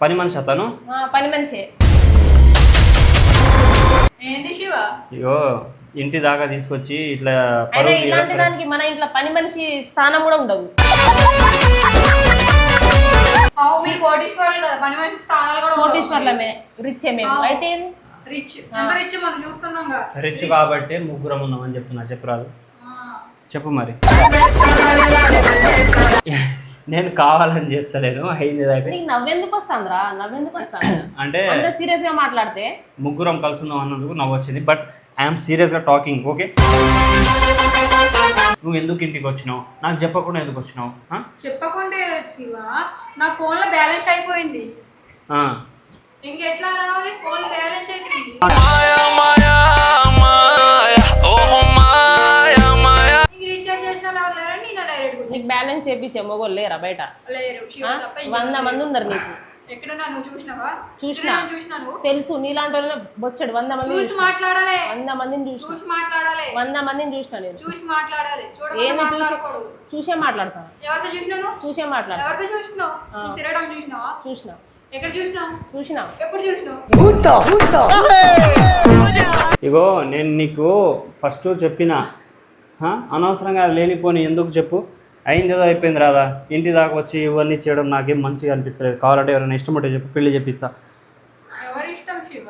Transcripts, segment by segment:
పని మనిషి అతను? ఆ, పని మనిషే. ఏంటి శివ? ఇగో ఇంటి దాకా తీసుకొచ్చి ఇట్లా అయినా పరువు ఇలాంటి తీయడం దానికి మన ఇంట్లో పని మనిషి స్థానం కూడా ఉండదు. అవు మీరు కోటీశ్వర్లు కదా పని మనిషి స్థానాలు కూడా ఉండవు. కోటీశ్వర్లమే రిచ్ మేము. ఆ. అయితే ఏంది? రిచ్. ఎంత రిచ్ మనం చూస్తున్నాం కదా. రిచ్ కాబట్టి ముగ్గురం ఉన్నామని చెప్తున్నా చెప్పరాదు. ఆ. చెప్పు మరి. నేను కావాలని చేస్తలేను. అయింది నీకు నవ్వెందుకు వస్తుందిరా? నవ్వెందుకు వస్తాను అంటే అంత సీరియస్గా మాట్లాడితే? ముగ్గురం కలిసి ఉందాం అన్నందుకు నవ్వు వచ్చింది బట్ ఐఎమ్ సీరియస్గా టాకింగ్ ఓకే నువ్వు ఎందుకు ఇంటికి వచ్చినావు? నాకు చెప్పకుండా ఎందుకు వచ్చినావు? ఆ? చెప్పకుంటే శివ నా ఫోన్లో బ్యాలెన్స్ అయిపోయింది. ఆ. ఇంకెట్లా రావాలి ఫోన్ బ్యాలెన్స్ అయిపోయింది. చేపించే మొగోళ్ళు లేరా బయట? వంద మంది. ఉన్నారు నీకు. తెలుసు నీలాంటి వాళ్ళనే బొచ్చడు వంద మంది చూసి. మాట్లాడాలి. వంద మందిని చూసిన. చూసి మాట్లాడాలి. వంద మందిని చూసిన నేను. చూసి మాట్లాడాలి. ఏంది చూసి? చూసే మాట్లాడతాను ఎవరితో చూసినావు? చూసే మాట్లాడతాను ఎవరితో చూసినావు? తిరగడం చూసినావా? చూసిన. ఎక్కడ చూసినావు చూసిన. ఎప్పుడు చూసినావు? ఇగో నేను నీకు ఫస్ట్ చెప్పిన? అనవసరంగా లేనిపోని ఎందుకు చెప్పు? అయింది ఏదో అయిపోయింది రాదా ఇంటి దాకా వచ్చి ఇవన్నీ చేయడం నాకేం మంచిగా అనిపిస్తలేదు. కావాలంటే ఎవరైనా ఇష్టం ఉంటే చెప్పు పెళ్ళి చెప్పిస్తా ఎవరి ఇష్టం శివ?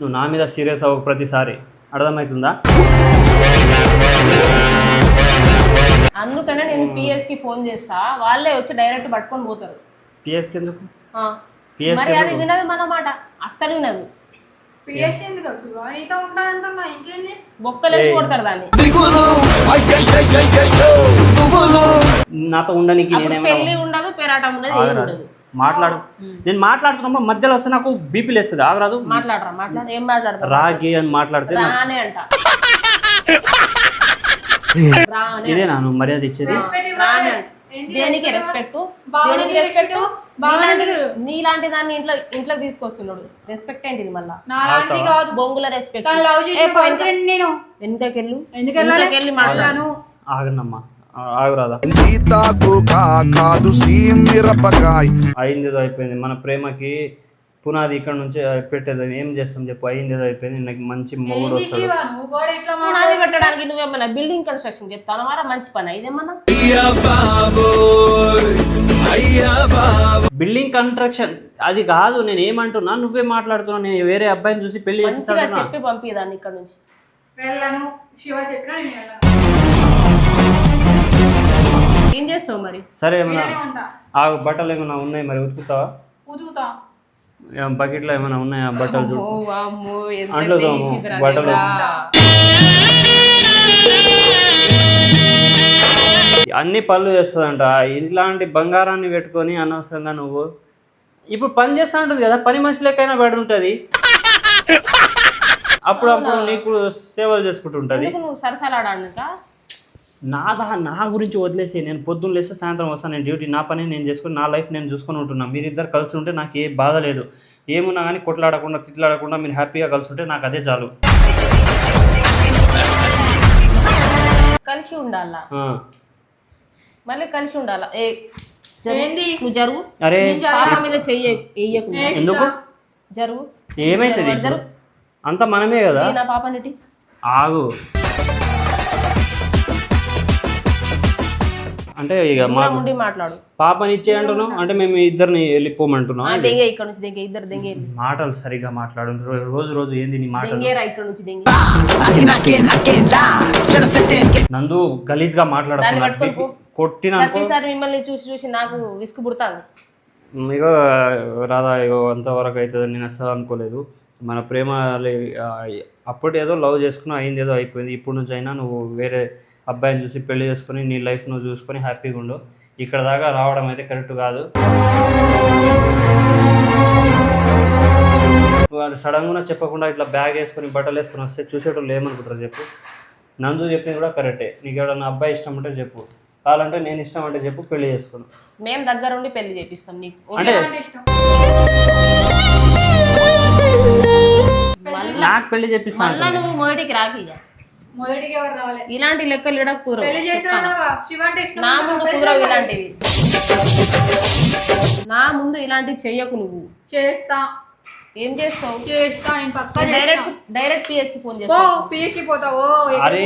నువ్వు నా మీద సీరియస్ అవ్వకు ప్రతిసారి. అర్థమవుతుందా? అందుకనే నేను పిఎస్కి ఫోన్ చేస్తా. వాళ్ళే వచ్చి డైరెక్ట్ పట్టుకొని పోతారు. పిఎస్కి ఎందుకు? ఆ. PS మరి అది? వినదు మన మాట. అస్సలు వినదు. పిఎస్ ఎందుకు శివ నీతో ఉంటా అంటున్నా. ఇంకేంది? బొక్కలేసి ఏయ్. కొడతారు దాన్ని. నాతో అప్పుడు పెళ్ళి ఉండదు పెరాటం ఉండదు ఏం ఆగరా. ఉండదు. మాట్లాడు. నేను మాట్లాడుతున్నప్పుడు మధ్యలో వస్తే నాకు బీపీ లేస్తుంది. ఆగరాదు. మాట్లాడరా మాట్లాడు. ఏం మాట్లాడతారు రాగి అని మాట్లాడితే నాకు- రానే అంట. రానే ఇదేనా? నువ్వు మర్యాద ఇచ్చేది? Respect ఇవ్వాలి. రానే అంట. దేనికి? రెస్పెక్ట్ దేనికి రెస్పెక్ట్ నీలాంటి దాన్ని ఇంట్లో ఇంట్లో తీసుకొస్తున్నాడు. రెస్పెక్ట్ ఏంటిది మళ్ళా? కాదు. బొంగుల రెస్పెక్ట్ లవ్ చేసిన నేను. వెనుకకెళ్ళు ఎందుకు వెళ్ళాలి వెనుకకెళ్ళి మాట్లాడు. వెళ్ళాను ఆగండమ్మా. ఆ- ఆగురాదా సీతాకోక కాదు సీమిరపకాయ్ అయింది ఏదో అయిపోయింది. మన ప్రేమకి పునాది ఇక్కడ నుంచి పెట్టేది. ఏం చేస్తాం చెప్పు? అయింది ఏదో అయిపోయింది. నాకు మంచి మొగుడు వస్తాడు. పునాది మాట్లాడు పెట్టడానికి నువ్వేమన్నా బిల్డింగ్ కన్స్ట్రక్షన్ చెప్తాను వారా మంచి పని. ఇదేమన్నా? బిల్డింగ్ కన్స్ట్రక్షన్ అది కాదు నేను ఏమంటున్నా నువ్వే మాట్లాడుతున్నా నేను వేరే అబ్బాయిని చూసి పెళ్ళి చెప్పి పంపిదాన్ని ఇక్కడ నుంచి. వెళ్ళను. శివ చెప్పినా నేను వెళ్ళను. ఏం చేస్తావు మరి? సరే ఏమన్నా ఆ బట్టలు ఏమైనా ఉన్నాయి మరి? ఉతుకుతావా? ఉతుకుతా. బకెట్లో ఏమైనా ఉన్నాయా? బట్టలు అంట్లు బట్టలు. అన్ని పనులు చేస్తుందంట. ఇలాంటి బంగారాన్ని పెట్టుకొని అనవసరంగా నువ్వు. ఇప్పుడు పని చేస్తా ఉంటుంది కదా పని మనిషి లెక్కైనా బడి ఉంటుంది అప్పుడు అప్పుడు నీకు సేవలు చేసుకుంటుంటది. నువ్వు సరసలాడానుక నాదా నా గురించి వదిలేసి నేను పొద్దున్న లేస్తే సాయంత్రం వస్తాను. నేను డ్యూటీ నా పని నేను చేసుకుని నా లైఫ్ నేను చూసుకొని ఉంటున్నా. మీరిద్దరు కలిసి ఉంటే నాకు ఏ బాధ లేదు. ఏమున్నా కానీ కొట్లాడకుండా తిట్లాడకుండా మీరు హ్యాపీగా కలిసి ఉంటే నాకు అదే చాలు. కలిసి ఉండాలా. మళ్ళీ కలిసి ఉండాలా? ఏ. ఏంది? నువ్వు జరుగు. అరే పాప మీద చెయ్యి వెయ్యకు ఏ ఎందుకు? జరుగు. ఏమైతుంది అంత మనమే కదా? నా పాప ఆగు. అంటే ఇక మా దూరం ఉండి మాట్లాడు. పాపని ఇచ్చే అంటున్నావు అంటే మేము ఇద్దరిని వెళ్ళిపోమంటున్నాం. దెంగే ఇక్కడ నుంచి దెంగే ఇద్దరు దెంగే. మాటలు సరిగా మాట్లాడు రోజు రోజు ఏంది నీ దెంగేరా ఇక్కడ నుంచి దెంగే. నందు గలీజ్గా మాట్లాడకుండా పో. కొట్టిన ప్రతిసారి మిమ్మల్ని చూసి చూసి నాకు విసుగు పుడతాను ఇగో రాధా ఇగో అంతవరకు అవుతుంది నేను అసలు అనుకోలేదు. మన ప్రేమ అప్పుడు ఏదో లవ్ చేసుకున్నా అయింది ఏదో అయిపోయింది. ఇప్పుడు నుంచి అయినా నువ్వు వేరే అబ్బాయిని చూసి పెళ్ళి చేసుకొని నీ లైఫ్ నువ్వు చూసుకొని హ్యాపీగా ఉండు. ఇక్కడ దాకా రావడం అయితే కరెక్ట్ కాదు. సడన్గా చెప్పకుండా ఇట్లా బ్యాగ్ వేసుకొని బట్టలు వేసుకొని వస్తే చూసేటోళ్ళు ఏమనుకుంటారు చెప్పు. నందు చెప్పింది కూడా కరెక్టే. నీకు ఎవడన్నా అబ్బాయి ఇష్టం అంటే చెప్పు. కావాలంటే నేను ఇష్టం అంటే చెప్పు పెళ్ళి చేసుకుని. మేము దగ్గర ఉండి పెళ్ళి చేపిస్తాం నీకు. అంటే అంటే ఇష్టం నాకు పెళ్ళి చేపిస్తాను మళ్ళా నువ్వు మొదటికి రాకి ఇక. మొదటికి ఎవరు రావాలి? ఇలాంటి లెక్కలు పెళ్ళి శివ అంటే ఇష్టం నా ముందు కుదరవు ఇలాంటివి. నా ముందు ఇలాంటివి చెయ్యకు నువ్వు. చేస్తా. ఏం చేస్తావు? చేస్తా నేను పక్కా డైరెక్ట్ డైరెక్ట్ పిఎస్కి ఫోన్ ఓ చేస్తావు పిఎస్సి పోతావు? అరే.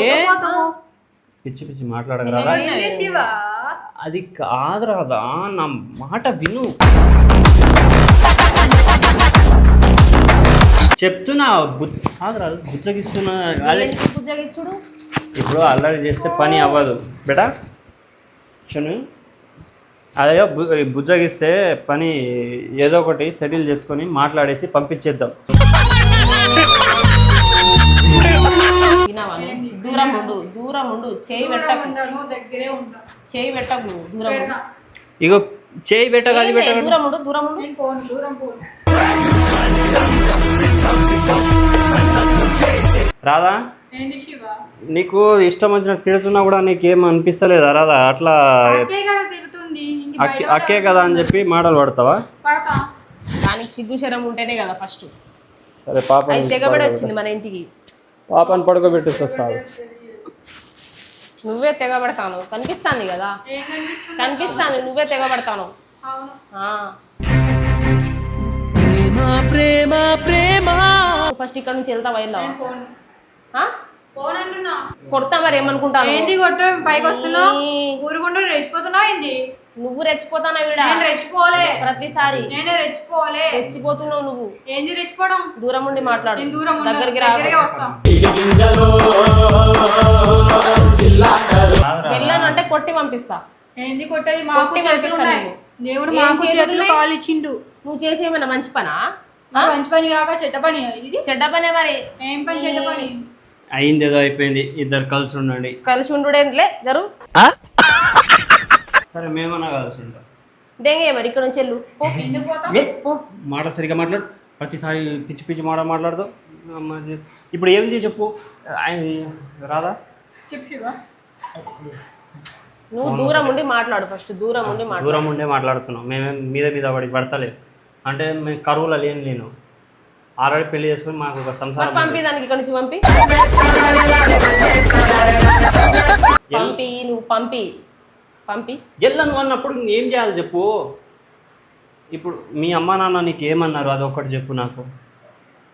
పిచ్చి పిచ్చి మాట్లాడగలరా? అది కాదు రాదా నా మాట విను. చెప్తున్నా బుజ్జ కాదు. రాదు బుజ్జగిస్తున్నా బుజ్జగిచ్చుడు? ఇప్పుడు అల్లరి చేస్తే పని అవ్వదు. బేటా చూను అదే బు- బుజ్జగిస్తే పని ఏదో ఒకటి సెటిల్ చేసుకొని మాట్లాడేసి పంపించేద్దాం? దూరం ఉండు దూరం ఉండు. చేయి పెట్టకు. దగ్గరే ఉంటా చేయి పెట్టకు దూరం ఉండు. ఇగో చేయి పెట్ట అది ఏంది? పెట్ట దూరం ఉండు దూరం ఉండు. నేను పోను దూరం శివ? నీకు ఇష్టం వచ్చినట్టు తిడుతున్నా కూడా నీకేం అనిపిస్తలేదా రాదా అట్లా అక్కే కదా అని చెప్పి మాటలు పడతావా? పడతా. దానికి సిగ్గు శరం ఉంటేనే కదా ఫస్ట్. సరే పాప వచ్చింది మన ఇంటికి. పాపని పడుకోబెట్టేసి వస్తావు నువ్వే తెగబడతాను కనిపిస్తాను కదా? కనిపిస్తాను నువ్వే తెగబడతాను అవును. ఫస్ట్ ఇక్కడ నుంచి వెళ్తావా వెళ్ళావా నేను పోను. ఆ? పోను అంటున్నా కొడతా మరి ఏమనుకుంటాను? ఏంటి కొట్టు? పైకి వస్తున్నావు? ఊరుకుంటూ రెచ్చిపోతున్నావు ఏంటి నువ్వు రెచ్చిపోతానా వీడ? నేను రెచ్చిపోలే. ప్రతిసారి. నేనే రెచ్చిపోలే. రెచ్చిపోతున్నావు నువ్వు. ఏంది రెచ్చిపోవడం? దూరం ఉండి మాట్లాడు. నేను దూరం దగ్గరికి దగ్గరగా వస్తాం. వెళ్ళను అంటే కొట్టి పంపిస్తా. ఏంది కొట్టేది? మాకు కొట్టి చేతులు ఉన్నాయి. దేవుడు మాకు చేతులు? కాలు ఇచ్చిండు. నువ్వు చేసేమైనా మంచి పనా? మంచి పని కాక చెడ్డ పని ఇది? చెడ్డ పనే మరి. ఏం పని చెడ్డ పని? అయింది ఏదో అయిపోయింది. ఇద్దరు కలిసి ఉండండి. కలిసి ఉండుడేంటిలే జరు. సరే మేమన్నా కలిసి ఉంటాం. దెంగే మరి ఇక్కడ నుంచి వెళ్ళు. ఎందుకు పోతాం మాట సరిగా మాట్లాడు. ప్రతిసారి పిచ్చి పిచ్చి మాట మాట్లాడదు. ఇప్పుడు ఏంది చెప్పు. ఆయన రాదా? చెప్పు నువ్వు దూరం ఉండి మాట్లాడు ఫస్ట్ దూరం ఉండి మాట్లాడు దూరం ఉండే మాట్లాడుతున్నాం. మేమేం మీద మీద పడి పడతలేదు అంటే మేము కరువులో లేని నేను. ఆల్రెడీ పెళ్ళి చేసుకుని మాకు ఒక మరి సంసారం పంపి దానికి ఇక్కడ నుంచి పంపి. పంపి నువ్వు పంపి. పంపి. వెళ్ళను అన్నప్పుడు ఏం చేయాలి చెప్పు? ఇప్పుడు మీ అమ్మ నాన్న నీకు ఏమన్నారు? అదొకటి చెప్పు నాకు.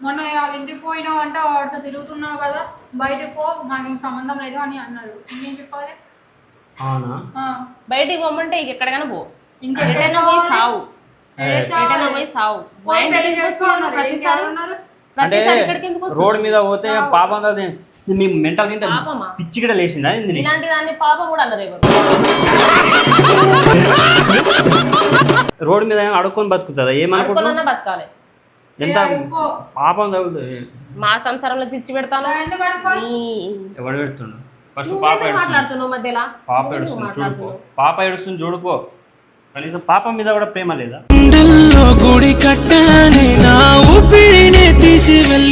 మొన్న వాళ్ళ ఇంటికి పోయినావు అంటే వాడితో తిరుగుతున్నావు కదా బయటకు పో నాకేం సంబంధం లేదు అని అన్నారు. ఇంకేం చెప్పాలి? అవునా? ఆ, బయటికి పోమంటే ఇక ఎక్కడికైనా పో. ఇంకా పోయి సావు? ఎటైనా పోయి సావు? మా అంటే? రోడ్ మీద పోతే పాపం కదా నీ మెంటల్ కింద పాపమా? పిచ్చి కూడా లేచిందా? ఇలాంటి దాన్ని పాపం కూడా అన్నారు ఎవరు రోడ్ మీద అడుక్కొని బతుకుతుందా? ఏమనుకుంటున్నావు? అనుకున్నా బతకాలి. ఎంత పాపం తగులుతుంది మా సంసారంలో చిచ్చి పెడతాను. ఎవడు పెడుతుండు? ఫస్ట్ పాప మాట్లాడుతున్నావు మధ్యలో? పాప ఏడుస్తుంది చూడుకో పాప ఏడుస్తుంది చూడుకో కనీసం పాపం మీద కూడా ప్రేమ లేదా? గుడి కట్టాలి నా ఊపిరినే తీసి వెళ్ళి